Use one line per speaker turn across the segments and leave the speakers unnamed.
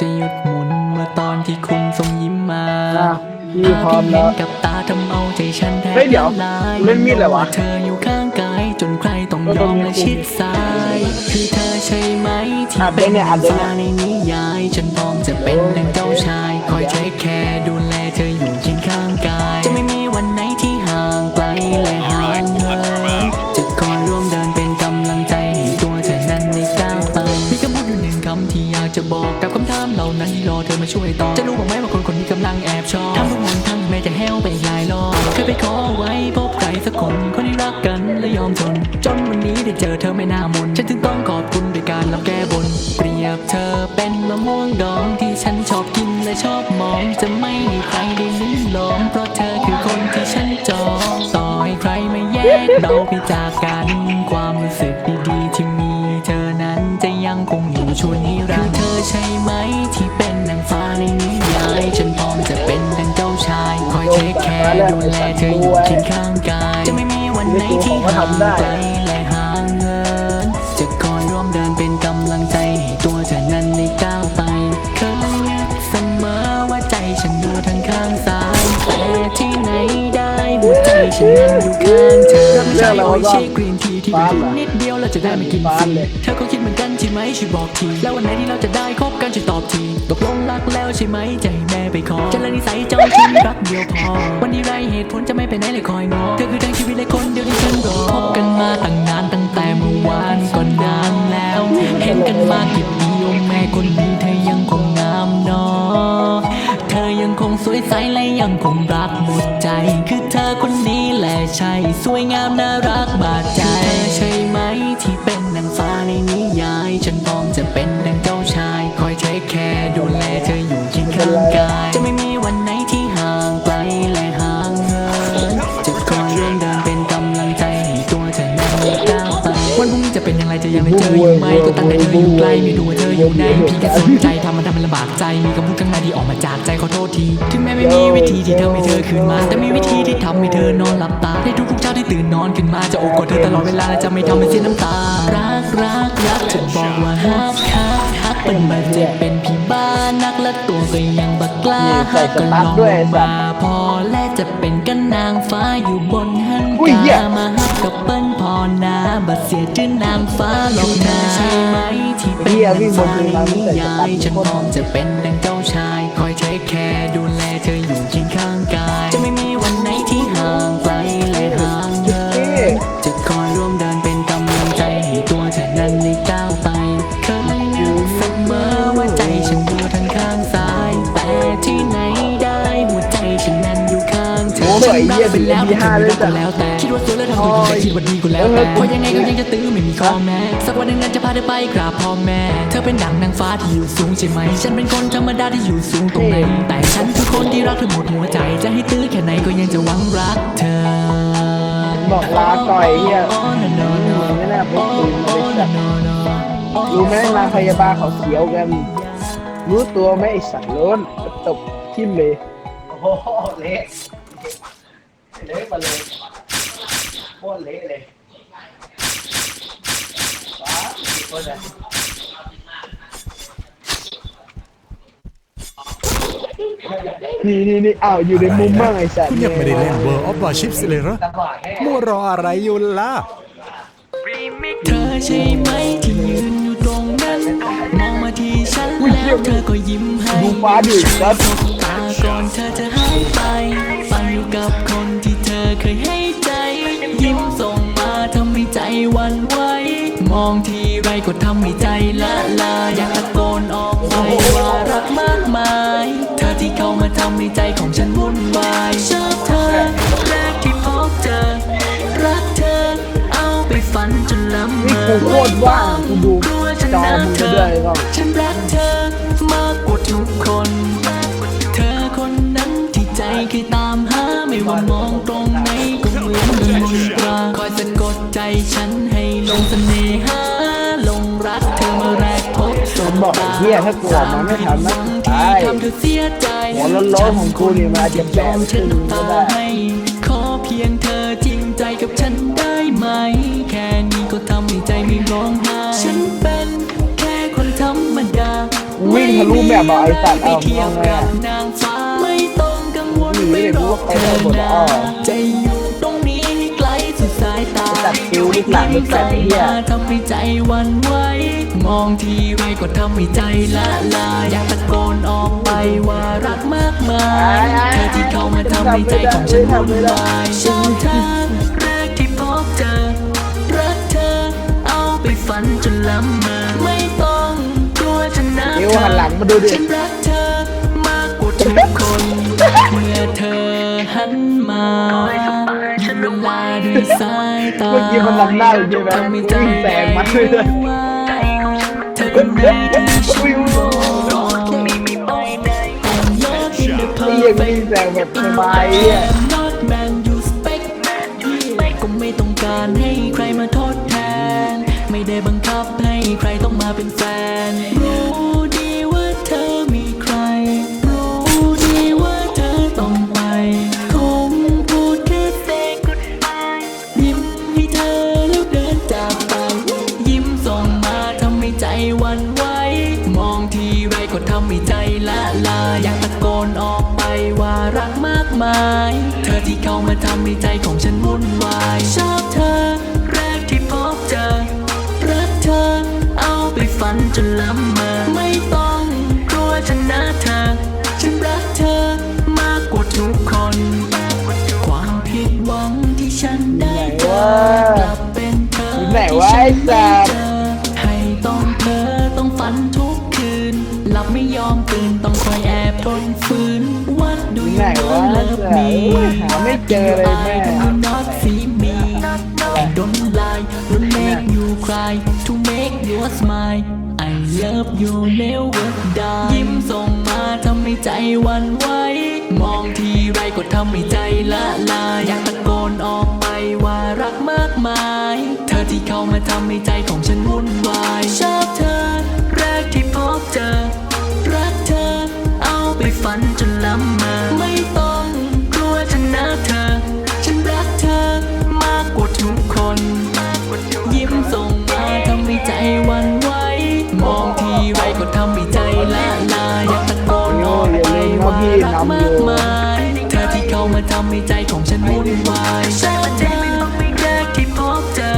จะหยุดหมุนเมื่อตอนที่คุณส่งยิ้มมา
อะพี่พร้อมแล้ว
ภาพที่เห็นกับตาทำเอาใจฉันแทบ
เฮ้ยเดี๋ยว
ละลาย
เล่นมีดเหรอวะ
เธออยู่ข้างกายจนใครต้องยอมและชิดซ้ายคือเธอใช่ไหมที่
อัดได้
เป็น
เนี่ยอัดได้
ฟ้า
เนี่ย
ในนิยายฉันพร้อมจะเป็นดังเจ้าชายคอยเทคแคร์ดูแล จนวันนี้ได้เจอเธอไม่น่ามนฉันถึงต้องขอบคุณด้วยการรับแก้บน เปรียบเธอเป็นมะม่วงดองที่ฉันชอบกินและชอบมอง จะไม่ให้ใครได้ลิ้มลองเพราะเธอคือคนที่ฉันจองต่อให้ใครไมาแยกเราไปจากกัน ความรู้สึกดีๆที่มีเธอนั้นจะยังคงอยู่ชวนนิรันดร์คือเธอใช่ไหมที่เป็นนางฟ้าในนิยายฉันพร้อมจะเป็นดังเจ้าชายคอยเทคแคร์ดูแลเธออยู่เคียงข้างกาย ไม่มีวันไหนที่ห่างไกลและห่างเหินจะคอยร่วมเดินเป็นกำลังใจให้ตัวเธอนั้นได้ก้าวไปเคยนึกเสมอว่าใจฉันอยู่ทางข้างซ้ายแต่ที่ไหนได้หัวใจฉันนั้นอยู่ข้างเธอไม่ใช่โออิชิกรีนที ที่เป็นทุนนิดเดียวเราจะได้ไม่กินฟรีเธอก็คิดเหมือนกันใช่ไหมช่วยบอกที แล้ววันไหนที่เราจะได้คบกันช่วยตอบทีตกลงรักแล้วใช่ไหมใจแม่ไปขอจะละนิสัยเจ้าชู้รักเดียวพอ วันนี้ไรเหตุผลจะไม่ไปไหนเลยคอยงอเธอคือทั้งชีวิตและคนเดียวที่ฉันรอพบกันมาตั้งนานตั้งแต่เมื่อวานก็นานแล้วเห็นกันมากี่ปีโอ้แม่คนนี้เธอยังคงงามเนอเธอยังคงสวยใสและยังคงรักหมดใจ คือเธอคนนี้แหละใช่สวยงามน่ารัก จะเป็น ไรจะยังได้เจออยู่ไหมก็ตั้งแต่เธออยู่ใกล้ไม่ดูว่าเธออยู่ไหนพี่แค่สนใจทำมันทำมันลำบากใจมีคำพูดข้างในที่ออกมาจากใจขอโทษทีถึงแม้ไม่มีวิธีที่เธอไม่เธอคืนมา แต่มีวิธีที่ทำให้เธอนอนหลับตาในทุกๆเช้าที่ตื่นนอนขึ้นมาจะโอบกอดเธอตลอดเวลาและจะไม่ทำให้เสียน้ำตา รักรักรักจะบอกว่าฮักฮักฮักเป็นบาดเจ็บเป็นพี่บ้านักและตัวก็ยังบักกล้าฮักก็ลองมาพอและจะเป็นกันนางฟ้าอยู่บนหันกามา อนาบัดเสียชื่อนางฟ้าหลอกนาใช่ไหมที่เป็นนางฟ้าในนิยายฉันพร้อมจะเป็นดังเจ้าชาย คอยเทคแคร์ดูแลเธออยู่เคียงข้างกาย จะไม่มีวันไหนที่ห่างไกลและห่างเหินจะคอยร่วมเดินเป็นกำลังใจให้ตัวเธอนั้นได้ก้าวไปเคยนึกเสมอว่าใจฉันอยู่ทางข้างซ้าย แต่ที่ไหนได้หัวใจฉันนั้นอยู่ข้างเธอ
โอ้ยไอ้เหี้ย
ไปแล้ว
ดีห้าด้วยจ้ะ
แล้วแต่ คิดว่าสวยแล้วทำตัวดีแต่คิดว่าดีกูแล้วแต่เพราะยังไงก็ยังจะตื้อไม่มีข้อแม้สักวันหนึ่งนั้นจะพาเธอไปกราบพ่อแม่ เธอเป็นดังนางฟ้าที่อยู่สูงใช่ไหม ฉันเป็นคนธรรมดาที่อยู่สูงตรงไหน แต่ฉันคือคนที่รักเธอหมดหัวใจ จะให้ตื้อแค่ไหนก็ยังจะหวังรักเธอ
บอกลาก่อยเฮียไม่น่าพูดคุย
โอ้
เลย
no
สัตว์
no no
รู้ไหมนางพยาบาลเขาเสียวกัน รู้ตัวไหมไอสัตว์โล้นตบทิ่มเลย
โอ้โหเละเละมาเลย ตรเละเลยว้ากี่คนอะ
นี่นี่นี่อ้าวอยู่ในมุมบ้างไอสัตว์
คุณยังไม่ได้เล่น World of Warships เลยเหรอ
ตลอดแค่
มัวรออะไรอยู่ล่ะ
เธอใช่ไหมที่ยืนอยู่ตรงนั้น มองมาที่ฉันแล้วเธอก็ยิ้มให้
ดูฟ้าดิครับ
ตาก่อนเธอจะหายไปไปอยู่กับคนที่เธอเคยให้ใจ ยิ้มส่งมาทำให้ใจหวันไหวมองทีไรก็ทำให้ใจละลายอยากตะโกนออกไปว่ารักมากมาย เธอที่เข้ามาทำให้ใจของฉันวุ่นวายชอบเธอแรกที่พบเจอรักเธอ เอาไปฝันจนล้ำ
นี่
เมอ
กูโคตรว่างกูดู
กลัวฉัน
จอ
รัก
มึง
เธ
ไป
อ
ด้วยก็
ฉันรักเธอมากกว่าทุกคน เธอคนนั้นที่ใจเคยตามหาไม่ว่ามอง งเสน่หาลงรักเธอเมื่อแรกพบส
ผมบอกไอ้เหี้ยถ้ากูออกมาไม่ทันนะ
ที่
ตาย
ทำเธอเสียใจ
หัวร้อนๆของกูนี่มันอาจจะแบก
ฉันน้ำตา
ขึ้นก็ได้
ให้ขอเพียงเธอจริงใจกับฉันได้ไหม แค่นี้ก็ทำให้ใจไม่ร้องไห้ฉันเป็นแค่คนธรรมดา
อืวิ่งทะลุแมปอะไอสัตว์เอา
ไม่เทีย
เอา
บ
ไง
กับ
อะ
นางฟ้าไม่ต้องกังวล
หนี
ไม่
เลย
ร
กู
อ
ว่าไป
เธ
ได้
อ
หมดแล้ว
นา
อะ
จายตา
จัดฟิวลูกหลานลูกแฝดไอ้เหี้ย
ทำให้ใจหวันไหวมองทีไรก็ทำให้ใจละลายอยากตะโกนออกไปว่ารักมากมายเธอที่เข้ามาทำให้ใจของฉันวุ่นวายชอบเธอแรกที่พบเจอรักเธอ เอาไปฝันจนล้ำมาไม่ต้องกลัวชนะ
เดี๋ยว
เธอ
หันหลังมาดูดิ
ฉันรักเธอมากกว่าทุกคนเมื่อเธอหันมา เวลาด้วยสายตา
เมื่อกี้มันลำหน้าอยู่ใช่ไหม
ทำให้ใจ
วิ่งแซงมันเลย
เธอคนไหนที่ฉันรอแต่ยอดอินเดอร์เพ
ไอ้เหี้ยังวิ่งแซงแบบสบายอะ
not man you spec ก็ไม่ต้องการให้ใครมาทดแทน ไม่ได้บังคับให้ใครต้องมาเป็นแฟนำให้ใจละลาย อยากตะโกนออกไปว่ารักมากมาย เธอที่เข้ามาทำให้ใจของฉันวุ่นวาย ชอบเธอ แรกที่พบเจอ รักเธอ เอาไปฝันจนล้ำมาไม่ต้องกลัวชนะเธอ ฉันรักเธอมากกว่าทุกคน ความผิดหวังที่ฉันได้เจอกลับเป็นเธอ
ไหนวะไอ้สัตว์
ไห
นวะหาไม่เจอเลยแม่
not see me I don't lie don't make you cry to make you smile I love you never die ยิ้มส่งมาทำให้ใจหวันไหวมองทีไรก็ทำให้ใจละลายอยากตะโกนออกไปว่ารักมากมาย เธอที่เข้ามาทำให้ใจของฉันวุ่นวายชอบเธอ มากมายเธอที่เข้ามาทำให้ใจของฉันวุ่นวายชอบเธอแรกที่พบเจอ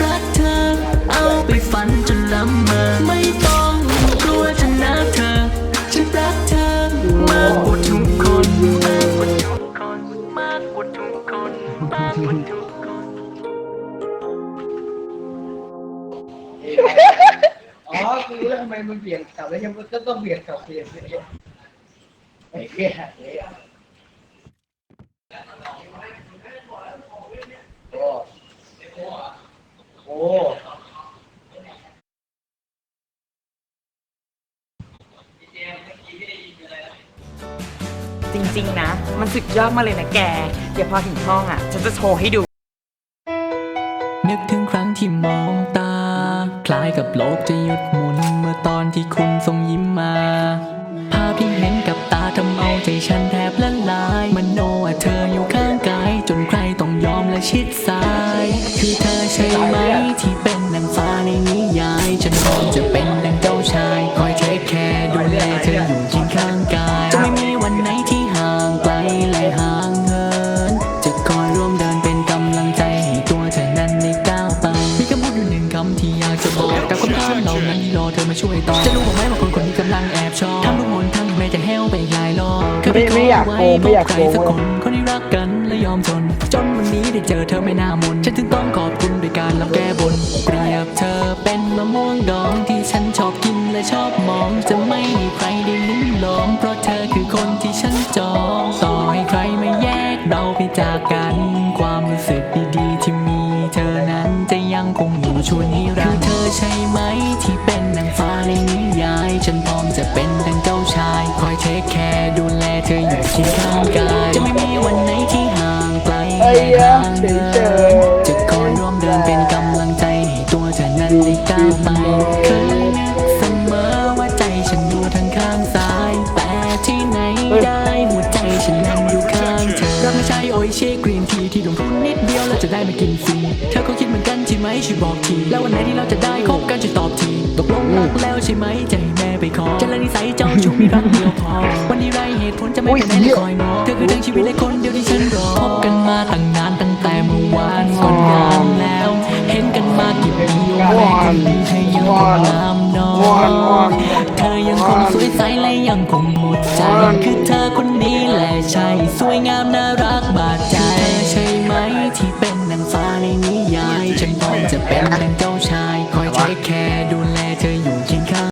รักเธอ เอาไปฝันจนล้ำมาไม่ต้องกลัวชนะเธอ ฉันรักเธอมากกว่าทุกคนมากกว่าทุกคนมากกว่าทุกคนมากกว่าทุกคน
อ๋อคือแล้วทำไมมันเปลี่ยนขับแล้วยังก็ต้องเปลี่ยนขับเปลี่ยนเลย ไอ้เหี้ยโอ้โอ้
จริงๆนะ มันสุดยอดมาเลยนะแก เดี๋ยวพอถึงห้องอะ ฉันจะโชว์ให้ดู
นึกถึงครั้งที่มองตา คล้ายกับโลกจะหยุดหมุน เมื่อตอนที่คุณทรงยิ้มมา ภาพที่เห็นกับตา ฉันแทบละลาย มันโนว่าเธออยู่ข้างกาย จนใครต้องยอมและชิดซ้ายาก
โกงไม่อยากโกง
คนที่รักกันและยอมทนจนวันนี้ได้เจอเธอไม่น่ามนฉันจึงต้องขอบคุณด้วยการลำแก้บนเปรียบเธอเป็นมะม่วงดองที่ฉันชอบกินและชอบมอง จะไม่มีใครได้ลิ้มลองเพราะเธอคือคนที่ฉันจองต่อให้ใครไมาแยกเราไปจากกัน ความรู้สึกดีๆที่มีเธอนั้นจะยังคงอยู่ชวนนิรันดร์คือเธอใช่ไหมที่เป็นนางฟ้าในนิยาย ฉันพร้อมจะเป็นดังเจ้าชายคอยเทคแคร์ดู ธออยู่เคียงข้างกายจะไม่มีวันไหนที่ห่างไกล
ไอ้
และ
เหี้ย
ห่าง
เฉ
เหิ
ย
น
ๆ
จะคอยร่วมเดินเป็นกำลังใจให้ตัวเธอนั้นได้ก้าวไปเคยนึกเสมอว่าใจฉันอยู่ทางข้างซ้าย แต่ที่ไหนได้หัวใจฉันนั้นอยู่ข้างเธอรับไม่ใช่โออิชิกรีนทีที่ลงทุนนิดเดียวแล้วจะได้มากินฟรีเธอก็คิดเหมือนกันใช่ไหมช่วยบอกที แล้ววันไหนที่เราจะได้คบกันช่วยตอบทีตกลง รักแล้วใช่ไหมจะให้แม่ไปคอจะละนิสัยเจ้าชู้มีรักเดียวพอวันนี้ไรเหตุผลจะไม่เป็นไรเลยคอยนอเธอคือทั้งชีวิตและคนเดียวที่ฉันรอพบกันมาตั้งนานตั้งแต่เมื่อวานก่อนนานแล้ว เห็นกันมากี่ปีโอ้แม่คนดีเธอยังคงงามน้อง